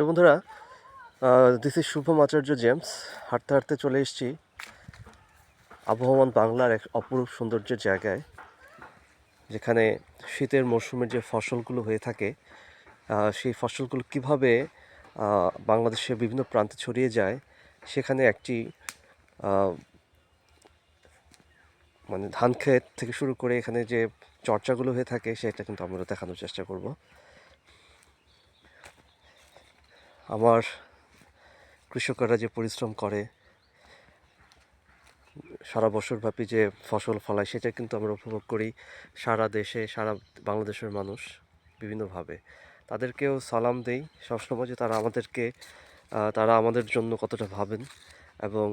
প্রিয় বন্ধুরা this is Shubham Acharya James. হাঁটতে হাঁটতে চলে এসেছি আবহমান বাংলার এক অপরূপ সৌন্দর্যের জায়গায়, যেখানে শীতের মরশুমের যে ফসলগুলো হয়ে থাকে সেই ফসলগুলো কীভাবে বাংলাদেশের বিভিন্ন প্রান্তে ছড়িয়ে যায়, সেখানে একটি মানে ধান ক্ষেত থেকে শুরু করে এখানে যে চর্চাগুলো হয়ে থাকে, সেটা কিন্তু আমরা দেখানোর চেষ্টা করব। আমার কৃষকরা যে পরিশ্রম করে, সারা বছরব্যাপী যে ফসল ফলায়, সেটা কিন্তু আমরা উপভোগ করি সারা দেশে, সারা বাংলাদেশের মানুষ বিভিন্নভাবে। তাদেরকেও সালাম দেই। সবসময় যে তারা আমাদেরকে তারা আমাদের জন্য কতটা ভাবেন এবং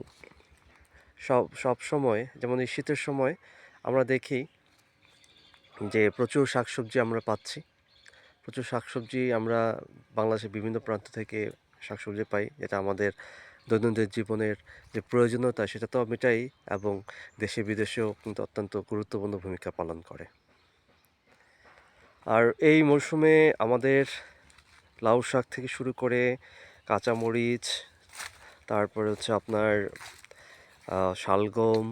সব সব সময় যেমন এই শীতের সময় আমরা দেখি যে প্রচুর শাকসবজি আমরা পাচ্ছি। প্রচুর শাকসবজি আমরা বাংলাদেশের বিভিন্ন প্রান্ত থেকে শাকসবজি পাই, যেটা আমাদের দৈনন্দিন জীবনের যে প্রয়োজনীয়তা সেটা তো মেটাই এবং দেশে বিদেশেও কিন্তু অত্যন্ত গুরুত্বপূর্ণ ভূমিকা পালন করে। আর এই মরশুমে আমাদের লাউ শাক থেকে শুরু করে কাঁচামরিচ, তারপরে হচ্ছে আপনার শালগম,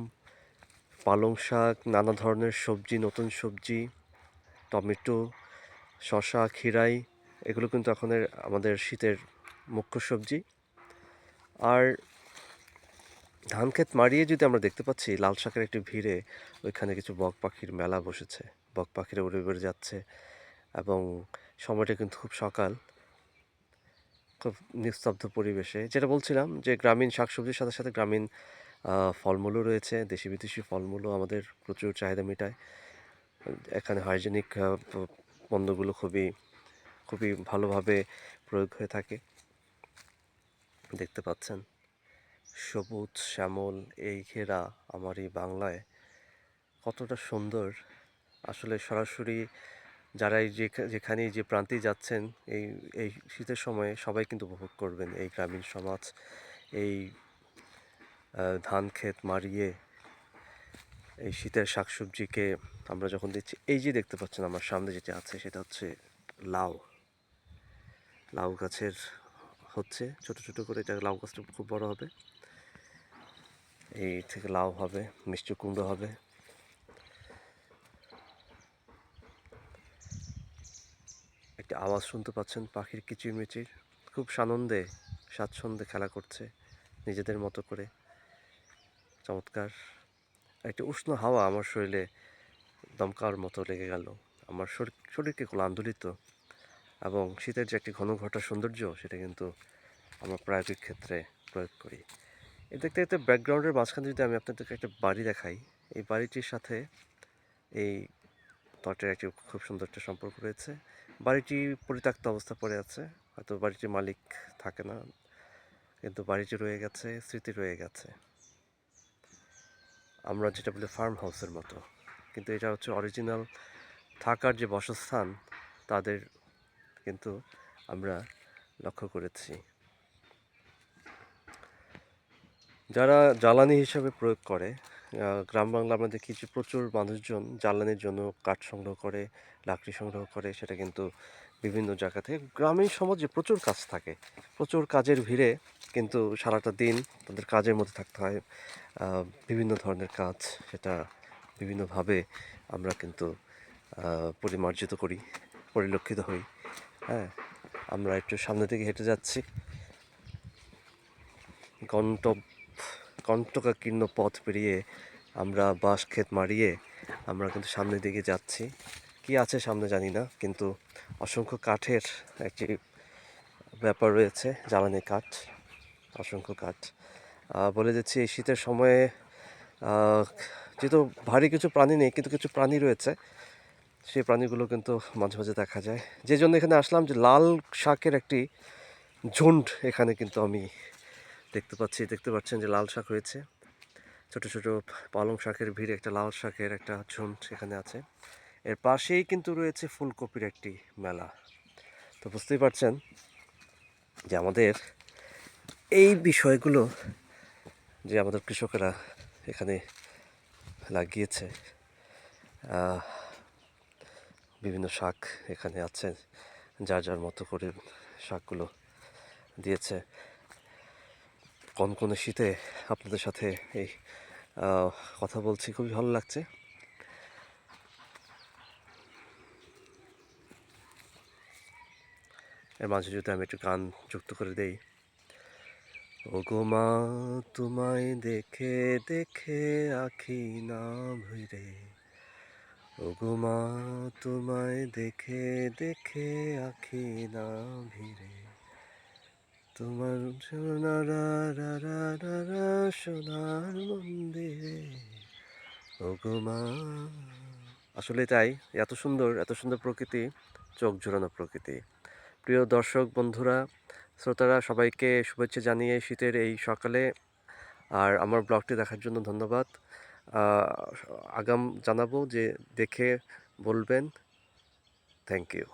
পালং শাক, নানা ধরনের সবজি, নতুন সবজি, টমেটো শসা খিরাই এগুলো কিন্তু এখন আমাদের শীতের মুখ্য সবজি। আর ধান ক্ষেত মারিয়ে যদি আমরা দেখতে পাচ্ছি, লাল শাকের একটি ভিড়ে ওইখানে কিছু বক পাখির মেলা বসেছে। বক পাখিরা উড়ে উড়ে যাচ্ছে এবং সময়টা কিন্তু খুব সকাল, খুব নিস্তব্ধ পরিবেশে। যেটা বলছিলাম যে গ্রামীণ শাকসবজির সাথে সাথে গ্রামীণ ফলমূলও রয়েছে, দেশি বিদেশি ফলমূলও আমাদের প্রচুর চাহিদা মেটায়। এখানে হাইজেনিক পণ্যগুলো খুবই খুবই ভালোভাবে প্রয়োগ হয়ে থাকে। দেখতে পাচ্ছেন, সবুজ শ্যামল এই ঘেরা আমার এই বাংলায় কতটা সুন্দর। আসলে সরাসরি যারা এই যেখা- যেখানেই যে প্রান্তেই যাচ্ছেন, এই এই শীতের সময়ে সবাই কিন্তু উপভোগ করবেন এই গ্রামীণ সমাজ। এই ধান ক্ষেত মারিয়ে এই শীতের শাকসবজিকে আমরা যখন দিচ্ছি এই যে দেখতে পাচ্ছেন আমার সামনে যেটা আছে, সেটা হচ্ছে লাউ। লাউ গাছের হচ্ছে, ছোট ছোট করে এটা লাউ গাছটা খুব বড় হবে। এই থেকে লাউ হবে, মিষ্টি কুমড়ো হবে। একটা আওয়াজ শুনতে পাচ্ছেন, পাখির কিচিরমিচির। খুব সানন্দে, স্বাচ্ছন্দ্যে খেলা করছে নিজেদের মতো করে। চমৎকার। একটা উষ্ণ হাওয়া আমার শরীরে দমকার মতো লেগে গেল। আমার শরীর, শরীরকে খুব আন্দোলিত এবং শীতের যে একটি ঘন ঘটা সৌন্দর্য, সেটা কিন্তু আমরা প্রায়োগিক ক্ষেত্রে প্রয়োগ করি। এ দেখতে দেখতে ব্যাকগ্রাউন্ডের মাঝখানে যদি আমি আপনাদেরকে একটা বাড়ি দেখাই, এই বাড়িটির সাথে এই তটের একটি খুব সুন্দর একটা সম্পর্ক রয়েছে। বাড়িটি পরিত্যক্ত অবস্থা পড়ে আছে, হয়তো বাড়িটির মালিক থাকে না, কিন্তু বাড়িটি রয়ে গেছে, স্মৃতি রয়ে গেছে। আমরা যেটা বলি ফার্ম হাউসের মতো। কিন্তু এটা হচ্ছে অরিজিনাল থাকার যে বাসস্থান, তাদের কিন্তু আমরা লক্ষ্য করেছি। যারা জ্বালানি হিসাবে প্রয়োগ করে গ্রাম বাংলা আমরা দেখি যে প্রচুর মানুষজন জ্বালানির জন্য কাঠ সংগ্রহ করে, লাকড়ি সংগ্রহ করে, সেটা কিন্তু বিভিন্ন জায়গা থেকে গ্রামীণ সমাজে প্রচুর কাজ থাকে। প্রচুর কাজের ভিড়ে কিন্তু সারাটা দিন তাদের কাজের মধ্যে থাকতে হয়। বিভিন্ন ধরনের কাজ সেটা বিভিন্নভাবে আমরা কিন্তু পরিমার্জিত করি, পরিলক্ষিত হই। হ্যাঁ আমরা একটু সামনের দিকে হেঁটে যাচ্ছি। গন্তব কণ্টকাকীর্ণ পথ পেরিয়ে আমরা বাঁশ ক্ষেত মারিয়ে আমরা কিন্তু সামনের দিকে যাচ্ছি। কি আছে সামনে জানি না, কিন্তু অসংখ্য কাঠের একটি ব্যাপার রয়েছে, জ্বালানি কাঠ, অসংখ্য কাঠ। বলে দিচ্ছি, এই শীতের সময়ে যেহেতু ভারী কিছু প্রাণী নেই, কিন্তু কিছু প্রাণী রয়েছে, সেই প্রাণীগুলো কিন্তু মাঝে মাঝে দেখা যায়। যে জন্য এখানে আসলাম, যে লাল শাকের একটি ঝুন্ড এখানে কিন্তু আমি দেখতে পাচ্ছি। দেখতে পাচ্ছেন যে লাল শাক রয়েছে ছোট ছোট পালং শাকের ভিড় একটা লাল শাকের একটা ঝুন্ড এখানে আছে। এর পাশেই কিন্তু রয়েছে ফুলকপির একটি মেলা। তো বুঝতেই পারছেন যে আমাদের এই বিষয়গুলো যে আমাদের কৃষকেরা এখানে লাগিয়েছে বিভিন্ন শাক এখানে আছে, যার যার মতো করে শাকগুলো দিয়েছে। কনকনে শীতে আপনাদের সাথে এই কথা বলছি, খুবই ভালো লাগছে। এর মাঝে যদি আমি একটু গান যুক্ত করে দেই। ও গো মা, তোমায় দেখে দেখে আখি না ভরে ও গো মা, তোমায় দেখে দেখে আখি না ভিড়ে তোমার সোনারা সোনার মন্দিরে। ও গো মা। আসলে তাই, এত সুন্দর এত সুন্দর প্রকৃতি, চোখ জোড়ানো প্রকৃতি। প্রিয় দর্শক, বন্ধুরা, শ্রোতারা, সবাইকে শুভেচ্ছা জানিয়ে শীতের এই সকালে আর আমার ব্লগটি দেখার জন্য ধন্যবাদ। আগাম জানাব যে দেখে বলবেন। Thank you